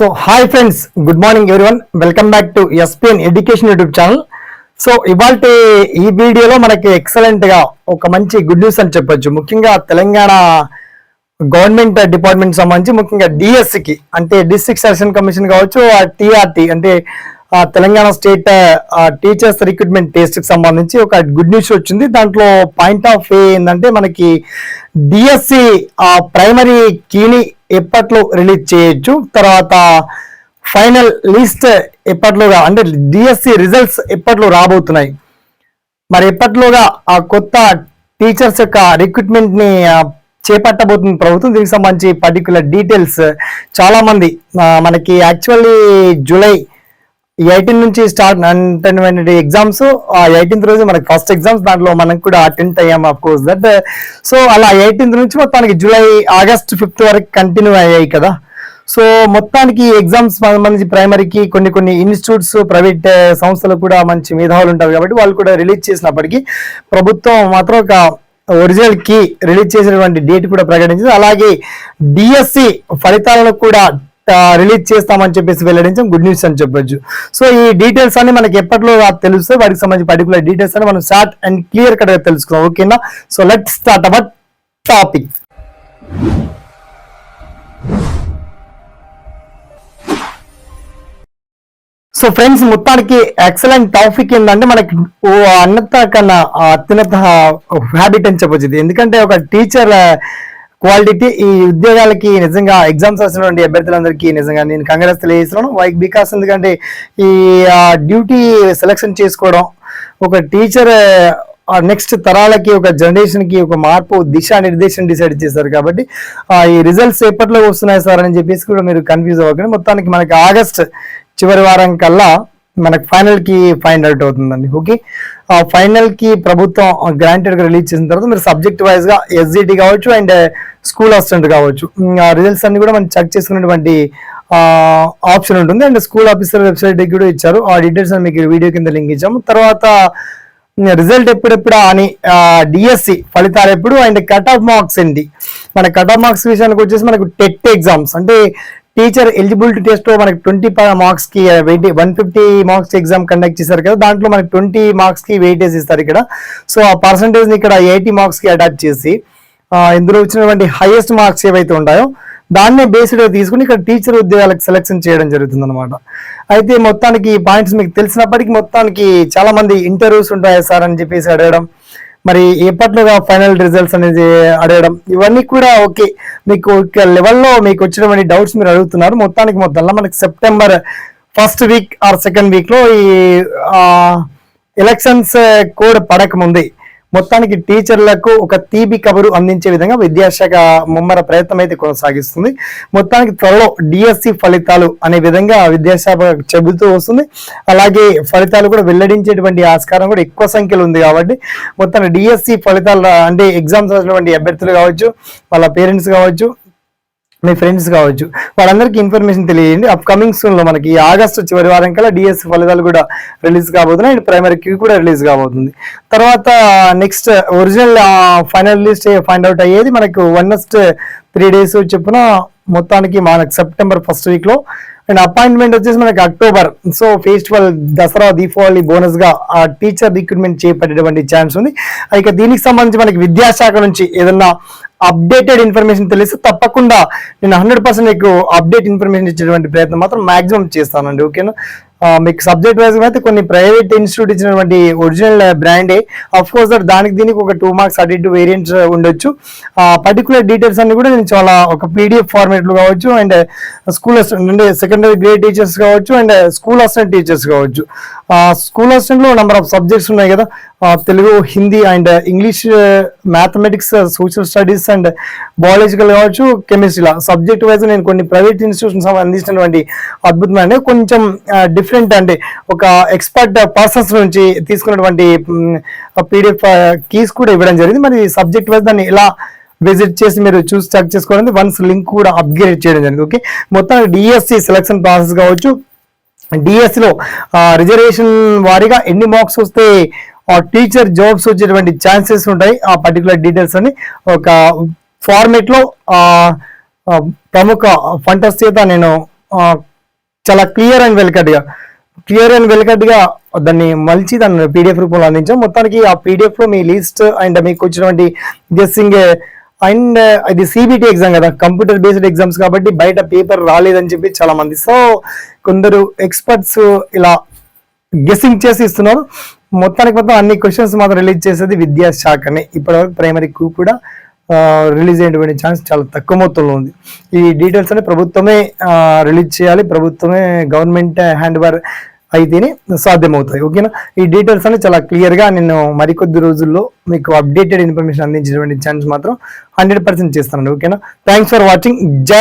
So hi friends good morning everyone welcome back to SPN education YouTube channel so ఇవాళ ఈ వీడియోలో మనకి ఎక్సలెంట్గా ఒక మంచి గుడ్ న్యూస్ అని చెప్పొచ్చు. ముఖ్యంగా తెలంగాణ గవర్నమెంట్ డిపార్ట్మెంట్ సంబంధించి ముఖ్యంగా డిఎస్సికి అంటే డిస్ట్రిక్ట్ సెలక్షన్ కమిషన్ కావచ్చు టిఆర్టీ అంటే తెలంగాణ స్టేట్ టీచర్స్ రిక్రూట్మెంట్ టెస్ట్కి సంబంధించి ఒక గుడ్ న్యూస్ వచ్చింది. దాంట్లో పాయింట్ ఆఫ్ ఏంటంటే మనకి డిఎస్సి ప్రైమరీ కీని ఎప్పట్లో రిలీజ్ చేయొచ్చు. తర్వాత ఫైనల్ లిస్ట్ ఎప్పట్లోగా అంటే డిఎస్సి రిజల్ట్స్ ఎప్పట్లో రాబోతున్నాయి. మరి ఎప్పట్లోగా ఆ కొత్త టీచర్స్ యొక్క రిక్రూట్మెంట్ని చేపట్టబోతుంది ప్రభుత్వం? దీనికి సంబంధించి పర్టికులర్ డీటెయిల్స్ చాలా మంది మనకి యాక్చువల్లీ జూలై ఈ ఎయిటీన్ నుంచి స్టార్ట్ అంటే ఎగ్జామ్స్ ఆ ఎయిటీన్త్ రోజు మనకి ఫస్ట్ ఎగ్జామ్స్ దాంట్లో మనం కూడా అటెండ్ అయ్యాం అఫ్ కోర్స్ దట్ సో అలా ఎయిటీన్త్ నుంచి మొత్తానికి జూలై ఆగస్ట్ ఫిఫ్త్ వరకు కంటిన్యూ అయ్యాయి కదా. సో మొత్తానికి ఎగ్జామ్స్ సంబంధించి ప్రైమరీకి కొన్ని కొన్ని ఇన్స్టిట్యూట్స్ ప్రైవేట్ సంస్థలు కూడా మంచి మేధావులు ఉంటారు కాబట్టి వాళ్ళు కూడా రిలీజ్ చేసినప్పటికీ ప్రభుత్వం మాత్రం ఒక ఒరిజినల్ కీ రిలీజ్ చేసినటువంటి డేట్ కూడా ప్రకటించింది. అలాగే డిఎస్సి ఫలితాలను కూడా రిలీజ్ చేస్తామని చెప్పేసి వెల్లడించడం గుడ్ న్యూస్ అని చెప్పొచ్చు. సో ఈ డీటెయిల్స్ అన్ని మనకి ఎప్పట్లో తెలుస్తే వాటికి సంబంధించి పర్టికులర్ డీటెయిల్స్ అని మనం షార్ట్ అండ్ క్లియర్ కట్గా తెలుసుకుందాం. ఓకేనా so let start our topic so friends మొత్తానికి ఎక్సలెంట్ టాపిక్ ఏంటంటే మనకి ఓ అన్నత కన్నా అత్యున్నత హ్యాబిట్ అని చెప్పొచ్చు ఇది. ఎందుకంటే ఒక టీచర్ క్వాలిటీ ఈ ఉద్యోగాలకి నిజంగా ఎగ్జామ్స్ రాసినటువంటి అభ్యర్థులందరికీ నిజంగా నేను కంగ్రెస్ తెలియజేస్తున్నాను. వైక్ బికాస్ ఎందుకంటే ఈ డ్యూటీ సెలెక్షన్ చేసుకోవడం ఒక టీచర్ నెక్స్ట్ తరాలకి ఒక జనరేషన్కి ఒక మార్పు దిశా నిర్దేశం డిసైడ్ చేశారు కాబట్టి ఈ రిజల్ట్స్ ఎప్పట్లో వస్తున్నాయి సార్ అని చెప్పేసి కూడా మీరు కన్ఫ్యూజ్ అవ్వకండి. మొత్తానికి మనకి ఆగస్ట్ చివరి వారం కల్లా మనకు ఫైనల్కి ఫైండ్ అవుట్ అవుతుందండి. ఓకే ఆ ఫైనల్కి ప్రభుత్వం గ్రాంటెడ్గా రిలీజ్ చేసిన తర్వాత మీరు సబ్జెక్ట్ వైజ్గా ఎస్జిటి కావచ్చు అండ్ స్కూల్ అసిస్టెంట్ కావచ్చు. ఆ రిజల్ట్స్ అన్ని కూడా మనం చెక్ చేసుకున్నటువంటి ఆప్షన్ ఉంటుంది. అండ్ స్కూల్ ఆఫీసర్ వెబ్సైట్ కూడా ఇచ్చారు. ఆ డీటెయిల్స్ మీకు వీడియో కింద లింక్ ఇచ్చాము. తర్వాత రిజల్ట్ ఎప్పుడెప్పుడు అని డిఎస్సి ఫలితాలు ఎప్పుడు? అండ్ కట్ ఆఫ్ మార్క్స్ ఏంటి? మన కట్ ఆఫ్ మార్క్స్ విషయానికి వచ్చేసి మనకు టెట్ ఎగ్జామ్స్ అంటే టీచర్ ఎలిజిబిలిటీ టెస్ట్లో మనకి ట్వంటీ మార్క్స్కి weight one fifty marks exam conduct చేశారు కదా దాంట్లో మనకి ట్వంటీ మార్క్స్కి వెయిటేజ్ ఇస్తారు ఇక్కడ. సో ఆ పర్సంటేజ్ని ఇక్కడ ఎయిటీ మార్క్స్కి అటాచ్ చేసి ఇందులో వచ్చినటువంటి హైయెస్ట్ మార్క్స్ ఏవైతే ఉంటాయో దాన్నే బేస్డ్ తీసుకుని ఇక్కడ టీచర్ ఉద్యోగాలకు సెలెక్షన్ చేయడం జరుగుతుంది అనమాట అయితే మొత్తానికి పాయింట్స్ మీకు తెలిసినప్పటికీ మొత్తానికి చాలా మంది ఇంటర్వ్యూస్ ఉంటాయి సార్ అని చెప్పేసి అడగడం మరి ఎప్పట్లోగా ఫైనల్ రిజల్ట్స్ అనేది అడగడం ఇవన్నీ కూడా ఓకే మీకు లెవెల్లో మీకు వచ్చినటువంటి డౌట్స్ మీరు అడుగుతున్నారు. మొత్తానికి మొత్తంలో మనకి September first week or second వీక్లో ఈ ఎలక్షన్స్ కోడ్ eh, పడకముందే. మొత్తానికి టీచర్లకు ఒక తీపి కబురు అందించే విధంగా విద్యాశాఖ ముమ్మర ప్రయత్నం అయితే కొనసాగిస్తుంది. మొత్తానికి త్వరలో డిఎస్సి ఫలితాలు అనే విధంగా విద్యాశాఖ చెబుతూ వస్తుంది. అలాగే ఫలితాలు కూడా వెల్లడించేటువంటి ఆస్కారం కూడా ఎక్కువ సంఖ్యలో ఉంది కాబట్టి మొత్తానికి డిఎస్సి ఫలితాలు అంటే ఎగ్జామ్స్ వచ్చినటువంటి అభ్యర్థులు కావచ్చు వాళ్ళ పేరెంట్స్ కావచ్చు మీ ఫ్రెండ్స్ కావచ్చు. వాళ్ళందరికీ ఇన్ఫర్మేషన్ తెలియజేయండి అప్ కమింగ్ సూన్లో మనకి ఆగస్టు చివరి వారం కల్లా డిఎస్ ఫలితాలు కూడా రిలీజ్ కాబోతున్నాయి. అండ్ ప్రైమరీ క్యూ కూడా రిలీజ్ కాబోతుంది. తర్వాత next original final list find out అయ్యేది మనకు వన్ నెక్స్ట్ త్రీ డేస్ చెప్పున మొత్తానికి మనకు సెప్టెంబర్ ఫస్ట్ వీక్లో. అండ్ అపాయింట్మెంట్ వచ్చేసి మనకి October so festival Dussehra Deepavali బోనస్గా ఆ టీచర్ రిక్రూట్మెంట్ చేపట్టేటువంటి ఛాన్స్ ఉంది. ఇక దీనికి సంబంధించి మనకి విద్యాశాఖ నుంచి ఏదన్నా అప్డేటెడ్ ఇన్ఫర్మేషన్ తెలిస్తే తప్పకుండా నేను హండ్రెడ్ పర్సెంట్ మీకు అప్డేట్ ఇన్ఫర్మేషన్ ఇచ్చేటువంటి ప్రయత్నం మాత్రం మాక్సిమం చేస్తానండి ఓకేనా? మీకు సబ్జెక్ట్ వైజ్ అయితే కొన్ని ప్రైవేట్ ఇన్స్టిట్యూట్ ఇచ్చినటువంటి ఒరిజినల్ బ్రాండే. అఫ్ కోర్స్ దానికి దీనికి ఒక టూ మార్క్స్ అటు ఇటు వేరియంట్స్ ఉండొచ్చు. ఆ పర్టికులర్ డీటెయిల్స్ అన్ని కూడా నేను చాలా ఒక పీడిఎఫ్ ఫార్మేట్లో కావచ్చు అండ్ స్కూల్ అంటే సెకండరీ గ్రేడ్ టీచర్స్ కావచ్చు అండ్ స్కూల్ అసిస్టెంట్ టీచర్స్ కావచ్చు. స్కూల్ అసిస్టెంట్లో నెంబర్ ఆఫ్ సబ్జెక్ట్స్ ఉన్నాయి కదా? Telugu Hindi and English mathematics social studies and biological కావచ్చు కెమిస్ట్రీలా సబ్జెక్ట్ వైజ్ నేను కొన్ని ప్రైవేట్ ఇన్స్టిట్యూషన్స్ అందించినటువంటి అద్భుతమైన కొంచెం డిఫరెంట్ అంటే ఒక ఎక్స్పర్ట్ పర్సన్స్ నుంచి తీసుకున్నటువంటి పీడిఎఫ్ కీస్ కూడా ఇవ్వడం జరిగింది. మరి సబ్జెక్ట్ వైజ్ దాన్ని ఎలా విజిట్ చేసి మీరు చూసి చెక్ చేసుకోవడానికి వన్స్ లింక్ కూడా అప్గ్రేడ్ చేయడం జరిగింది. ఓకే మొత్తం డిఎస్సి సెలక్షన్ ప్రాసెస్ కావచ్చు. డిఎస్సిలో రిజర్వేషన్ వారీగా ఎన్ని మార్క్స్ వస్తే టీచర్ జాబ్స్ వచ్చేటువంటి ఛాన్సెస్ ఉంటాయి. ఆ పర్టికులర్ డీటెయిల్స్ అని ఒక ఫార్మేట్లో ప్రముఖ ఫంటర్స్ చేత నేను చాలా క్లియర్ అండ్ వెల్కట్గా క్లియర్ అండ్ వెల్కట్గా దాన్ని మలిచి దాన్ని పీడిఎఫ్ రూపంలో అందించాం. మొత్తానికి ఆ పీడిఎఫ్లో మీ లిస్ట్ అండ్ మీకు వచ్చినటువంటి గెస్సింగ్ అండ్ ఇది సిబిటి ఎగ్జామ్ కదా కంప్యూటర్ బేస్డ్ ఎగ్జామ్స్ కాబట్టి బయట పేపర్ రాలేదని చెప్పి చాలా మంది సో కొందరు ఎక్స్పర్ట్స్ ఇలా గెస్సింగ్ చేసి ఇస్తున్నారు. మొత్తానికి మొత్తం అన్ని క్వశ్చన్స్ మాత్రం రిలీజ్ చేసేది విద్యాశాఖనే. ఇప్పటివరకు ప్రైమరీకి కూడా రిలీజ్ అయ్యేటువంటి ఛాన్స్ చాలా తక్కువ మొత్తంలో ఉంది. ఈ డీటెయిల్స్ అని ప్రభుత్వమే రిలీజ్ చేయాలి. ప్రభుత్వమే గవర్నమెంట్ హ్యాండ్ ఓవర్ అయితేనే సాధ్యమవుతాయి. ఓకేనా? ఈ డీటెయిల్స్ అని చాలా క్లియర్గా నేను మరికొద్ది రోజుల్లో మీకు అప్డేటెడ్ ఇన్ఫర్మేషన్ అందించేటువంటి ఛాన్స్ మాత్రం హండ్రెడ్ పర్సెంట్ చేస్తానండి. ఓకేనా? థ్యాంక్స్ ఫర్ వాచింగ్ జై